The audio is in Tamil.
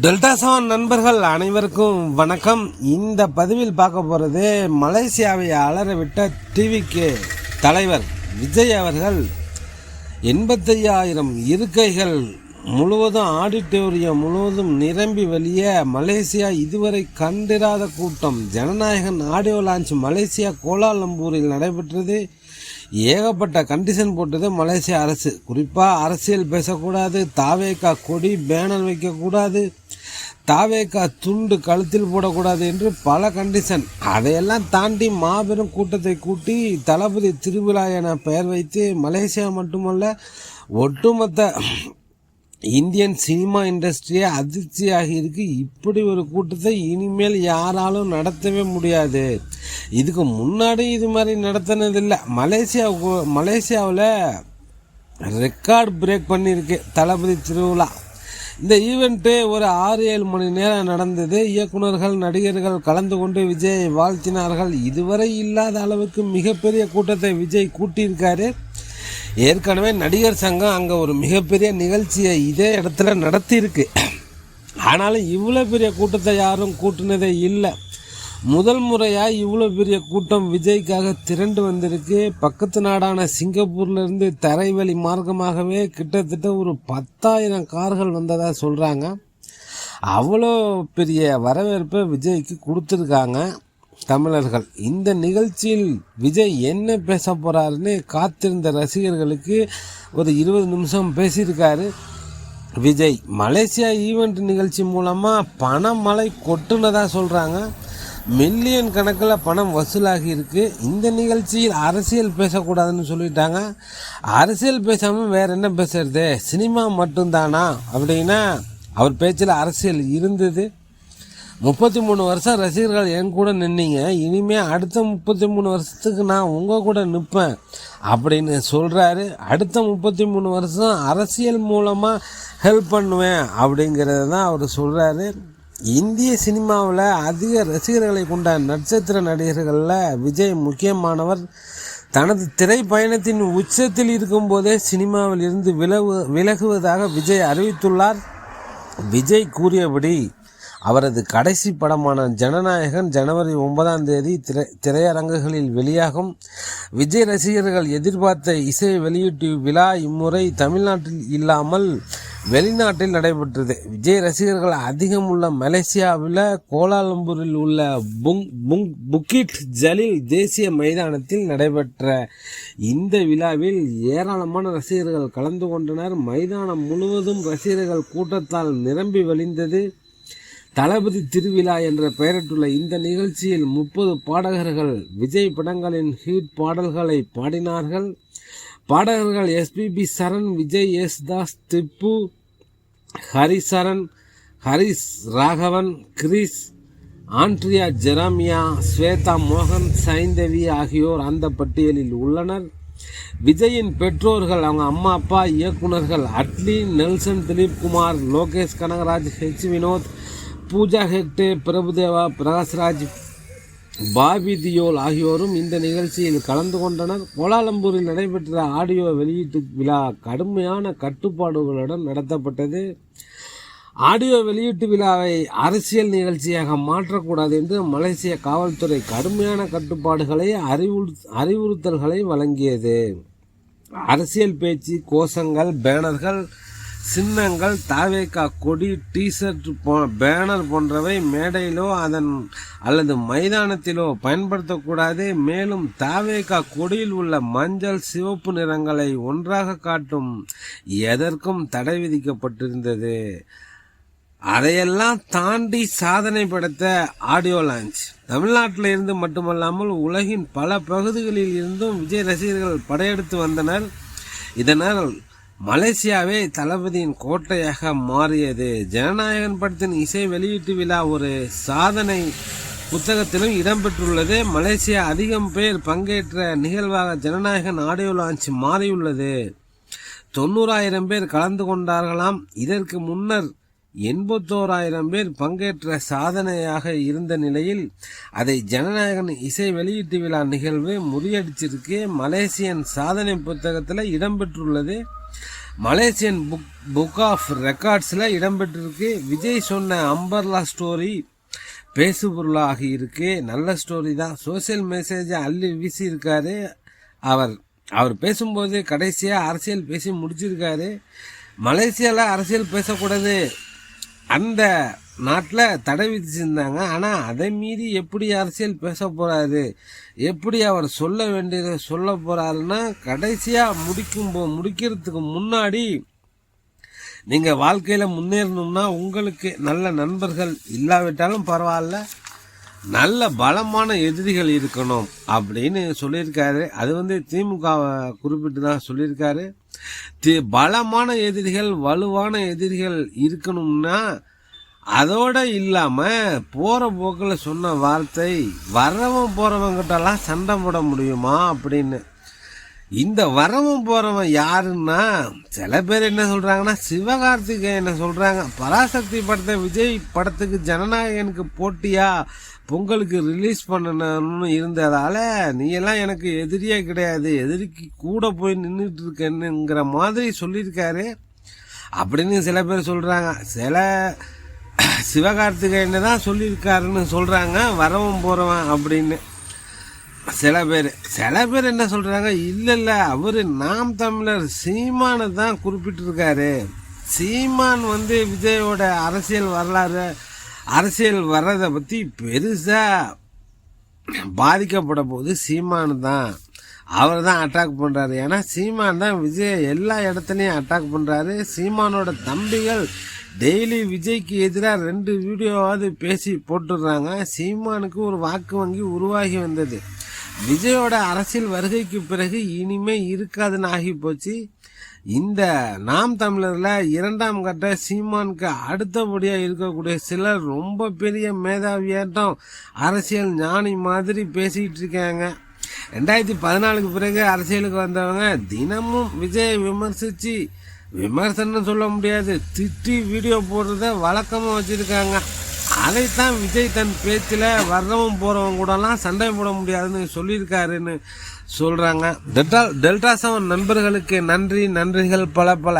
டெல்டாசான் நண்பர்கள் அனைவருக்கும் வணக்கம். இந்த பதிவில் பார்க்க போகிறது மலேசியாவை அலறவிட்ட டிவிக்கு தலைவர் விஜய் அவர்கள். எண்பத்தையாயிரம் இருக்கைகள் முழுவதும் ஆடிட்டோரியம் முழுவதும் நிரம்பி வெளிய மலேசியா இதுவரை கண்டிராத கூட்டம். ஜனநாயகன் ஆடியோ லான்ச் மலேசியா கோலாலம்பூரில் நடைபெற்றது. ஏகப்பட்ட கண்டிஷன் போட்டது மலேசிய அரசு. குறிப்பாக அரசியல் பேசக்கூடாது தாவேக்கா கொடி பேனர் வைக்கக்கூடாது தாவேக்கா துண்டு கழுத்தில் போடக்கூடாது என்று பல கண்டிஷன் அதையெல்லாம் தாண்டி மாபெரும் கூட்டத்தை கூட்டி தளபதி திருவிழா என பெயர் வைத்து மலேசியா மட்டுமல்ல ஒட்டுமொத்த இந்தியன் சினிமா இண்டஸ்ட்ரியே அதிர்ச்சியாகி இருக்கு. இப்படி ஒரு கூட்டத்தை இனிமேல் யாராலும் நடத்தவே முடியாது. இதுக்கு முன்னாடி இது மாதிரி நடத்தினதில்லை. மலேசியா மலேசியாவில் ரெக்கார்ட் பிரேக் பண்ணியிருக்கு தளபதி திருவிழா. இந்த ஈவெண்ட்டு ஒரு ஆறு ஏழு மணி நேரம் நடந்தது. இயக்குனர்கள் நடிகர்கள் கலந்து கொண்டு விஜயை வாழ்த்தினார்கள். இதுவரை இல்லாத அளவுக்கு மிகப்பெரிய கூட்டத்தை விஜய் கூட்டியிருக்காரு. ஏற்கனவே நடிகர் சங்கம் அங்கே ஒரு மிகப்பெரிய நிகழ்ச்சியை இதே இடத்துல நடத்தியிருக்கு. ஆனாலும் இவ்வளோ பெரிய கூட்டத்தை யாரும் கூட்டினதே இல்லை. முதல் முறையாக இவ்வளோ பெரிய கூட்டம் விஜய்க்காக திரண்டு வந்திருக்கு. பக்கத்து நாடான சிங்கப்பூர்லேருந்து தரைவழி மார்க்கமாகவே கிட்டத்தட்ட ஒரு பத்தாயிரம் கார்கள் வந்ததாக சொல்கிறாங்க அவ்வளோ பெரிய வரவேற்பை விஜய்க்கு கொடுத்துருக்காங்க தமிழர்கள். இந்த நிகழ்ச்சியில் விஜய் என்ன பேச போகிறாருன்னு காத்திருந்த ரசிகர்களுக்கு ஒரு இருபது நிமிஷம் பேசியிருக்காரு விஜய். மலேசியா ஈவெண்ட் நிகழ்ச்சி மூலமாக பணமழை கொட்டுனதாக சொல்கிறாங்க மில்லியன் கணக்கில் பணம் வசூலாகி இருக்கு. இந்த நிகழ்ச்சியில் அரசியல் பேசக்கூடாதுன்னு சொல்லிட்டாங்க. அரசியல் பேசாமல் வேற என்ன பேசுறது? சினிமா மட்டும்தானா? அப்படின்னா அவர் பேச்சில் அரசியல் இருந்தது. முப்பத்தி மூணு வருஷம் ரசிகர்கள் என் கூட நின்னீங்க. இனிமே அடுத்த முப்பத்தி மூணு வருஷத்துக்கு நான் உங்கள் கூட நிற்பேன் அப்படின்னு சொல்கிறாரு அடுத்த முப்பத்தி மூணு வருஷம் அரசியல் மூலமாக ஹெல்ப் பண்ணுவேன் அப்படிங்கிறத தான் அவர் சொல்கிறாரு இந்திய சினிமாவில் அதிக ரசிகர்களை கொண்ட நட்சத்திர நடிகர்களில் விஜய் முக்கியமானவர். தனது திரைப்பயணத்தின் உச்சத்தில் இருக்கும்போதே சினிமாவில் இருந்து விலகு விலகுவதாக விஜய் அறிவித்துள்ளார். விஜய் கூறியபடி அவரது கடைசி படமான ஜனநாயகன் ஜனவரி ஒன்பதாம் தேதி திரை திரையரங்குகளில் வெளியாகும். விஜய் ரசிகர்கள் எதிர்பார்த்த இசை வெளியீட்டு விழா இம்முறை தமிழ்நாட்டில் இல்லாமல் வெளிநாட்டில் நடைபெற்றது. விஜய் ரசிகர்கள் அதிகம் உள்ள மலேசியாவில் கோலாலம்பூரில் உள்ள புங் புங் புக்கிட் ஜலீல் தேசிய மைதானத்தில் நடைபெற்ற இந்த விழாவில் ஏராளமான ரசிகர்கள் கலந்து கொண்டனர். மைதானம் முழுவதும் ரசிகர்கள் கூட்டத்தால் நிரம்பி வழிந்தது. தளபதி திருவிழா என்ற பெயரிட்டுள்ள இந்த நிகழ்ச்சியில் முப்பது பாடகர்கள் விஜய் படங்களின் ஹிட் பாடல்களை பாடினார்கள். பாடகர்கள் எஸ்பிபி சரண் விஜய் எஸ் தாஸ் திப்பு ஹரிசரன் ஹரிஸ் ராகவன் கிரிஸ் ஆண்ட்ரியா ஜெராமியா ஸ்வேதா மோகன் சைந்தவி ஆகியோர் அந்த பட்டியலில் உள்ளனர். விஜயின் பெற்றோர்கள் அவங்க அம்மா அப்பா இயக்குனர்கள் அட்லி நெல்சன் திலீப்குமார் லோகேஷ் கனகராஜ் ஹெச் வினோத் பூஜா ஹெக்டே பிரபுதேவா பிரகாஷ்ராஜ் பாபி தியோல் ஆகியோரும் இந்த நிகழ்ச்சியில் கலந்து கொண்டனர். கோலாலம்பூரில் நடைபெற்ற ஆடியோ வெளியீட்டு விழா கடுமையான கட்டுப்பாடுகளுடன் நடத்தப்பட்டது. ஆடியோ வெளியீட்டு விழாவை அரசியல் நிகழ்ச்சியாக மாற்றக்கூடாது என்று மலேசிய காவல்துறை கடுமையான கட்டுப்பாடுகளை அறிவுறு அறிவுறுத்தல்களை வழங்கியது. அரசியல் பேச்சு கோஷங்கள் பேனர்கள் சின்னங்கள் தாவேக்கா கொடி டிஷர்ட் போ பேனர் போன்றவை மேடையிலோ அதன் அல்லது மைதானத்திலோ பயன்படுத்தக்கூடாது. மேலும் தாவேக்கா கொடியில் உள்ள மஞ்சள் சிவப்பு நிறங்களை ஒன்றாக காட்டும் எதற்கும் தடை விதிக்கப்பட்டிருந்தது. அதையெல்லாம் தாண்டி சாதனை படைத்த ஆடியோ லான்ச். தமிழ்நாட்டில் இருந்து மட்டுமல்லாமல் உலகின் பல பகுதிகளில் இருந்தும் விஜய் ரசிகர்கள் படையெடுத்து வந்தனர். இதனால் மலேசியாவே தளபதியின் கோட்டையாக மாறியது. ஜனநாயகன் படத்தின் இசை வெளியீட்டு விழா ஒரு சாதனை புத்தகத்திலும் இடம்பெற்றுள்ளது. மலேசியா அதிகம் பேர் பங்கேற்ற நிகழ்வாக ஜனநாயகன் ஆடியோ லான்ச் மாறியுள்ளது. தொண்ணூறாயிரம் பேர் கலந்து கொண்டார்களாம். இதற்கு முன்னர் எண்பத்தோராயிரம் பேர் பங்கேற்ற சாதனையாக இருந்த நிலையில் அதை ஜனநாயகன் இசை வெளியீட்டு விழா நிகழ்வு முறியடிச்சிருக்கு. மலேசியன் சாதனை புத்தகத்தில் இடம்பெற்றுள்ளது. மலேசியன் புக் புக் ஆஃப் ரெக்கார்ட்ஸில் இடம்பெற்றிருக்கு. விஜய் சொன்ன அம்பர்லா ஸ்டோரி பேசுபொருளாகி இருக்கு. நல்ல ஸ்டோரி தான். சோசியல் மெசேஜை அள்ளி வீசியிருக்காரு. அவர் அவர் பேசும்போது கடைசியாக அரசியல் பேசி முடிச்சிருக்காரு. மலேசியாவில் அரசியல் பேசக்கூடாது. அந்த நாட்டில் தடை விதிச்சிருந்தாங்க. ஆனால் அதை மீறி எப்படி அரசியல் பேச போகிறாரு எப்படி அவர் சொல்ல வேண்டியதை சொல்ல போகிறாருன்னா கடைசியாக முடிக்கும் போ முடிக்கிறதுக்கு முன்னாடி நீங்கள் வாழ்க்கையில் முன்னேறணும்னா உங்களுக்கு நல்ல நண்பர்கள் இல்லாவிட்டாலும் பரவாயில்ல. நல்ல பலமான எதிரிகள் இருக்கணும் அப்படின்னு சொல்லியிருக்காரு. அது வந்து திமுகவை குறிப்பிட்டு தான் சொல்லியிருக்காரு. பலமான எதிரிகள் வலுவான எதிரிகள் இருக்கணும்னா அதோட இல்லாமல் போகிற போக்கில் சொன்ன வார்த்தை வர்றவன் போகிறவங்கிட்டலாம் சண்டை போட முடியுமா அப்படின்னு இந்த வரவன் போகிறவன் யாருன்னா சில பேர் என்ன சொல்கிறாங்கன்னா சிவகார்த்திகேயனை சொல்கிறாங்க பராசக்தி படத்தை விஜய் படத்துக்கு ஜனநாயகனுக்கு போட்டியா பொங்கலுக்கு ரிலீஸ் பண்ணணும்னு இருந்ததால நீ எல்லாம் எனக்கு எதிரியே கிடையாது எதிரிக்கு கூட போய் நின்றுட்டு இருக்கேன்னுங்கிற மாதிரி சொல்லியிருக்காரு. அப்படின்னு சில பேர் சொல்கிறாங்க சில சிவகார்த்திகேயனை தான் சொல்லியிருக்காருன்னு சொல்கிறாங்க வரவன் போகிறவன் அப்படின்னு. சில பேர் சில பேர் என்ன சொல்கிறாங்க இல்லை இல்லை அவர் நாம் தமிழர் சீமானை தான் குறிப்பிட்டிருக்காரு. சீமான் வந்து விஜயோட அரசியல் வரலாறு அரசியல் வர்றதை பற்றி பெருசாக பாதிக்கப்பட போது சீமான் தான் அவர் தான் அட்டாக் பண்ணுறாரு ஏன்னா சீமான் தான் விஜய் எல்லா இடத்துலையும் அட்டாக் பண்ணுறாரு சீமானோட தம்பிகள் டெய்லி விஜய்க்கு எதிராக ரெண்டு வீடியோவாவது பேசி போட்டுடுறாங்க. சீமானுக்கு ஒரு வாக்கு வங்கி உருவாகி வந்தது. விஜயோட அரசியல் வருகைக்கு பிறகு இனிமே இருக்காதுன்னு ஆகி போச்சு. இந்த நாம் தமிழர்ல இரண்டாம் கட்ட சீமானுக்கு அடுத்தபடியாக இருக்கக்கூடிய சிலர் ரொம்ப பெரிய மேதாவியாட்டம் அரசியல் ஞானி மாதிரி பேசிக்கிட்டு இருக்காங்க. ரெண்டாயிரத்தி பதினாலுக்கு பிறகு அரசியலுக்கு வந்தவங்க தினமும் விஜயை விமர்சித்து விமர்சனம் சொல்ல முடியாது திட்டி வீடியோ போடுறத வழக்கமாக வச்சுருக்காங்க. அதைத்தான் விஜய் தன் பேச்சில் வர்றவன் போகிறவங்க கூடலாம் சண்டை போட முடியாதுன்னு சொல்லியிருக்காருன்னு சொல்கிறாங்க டெல்டா டெல்டா செவன் நண்பர்களுக்கு நன்றி நன்றிகள் பல பல.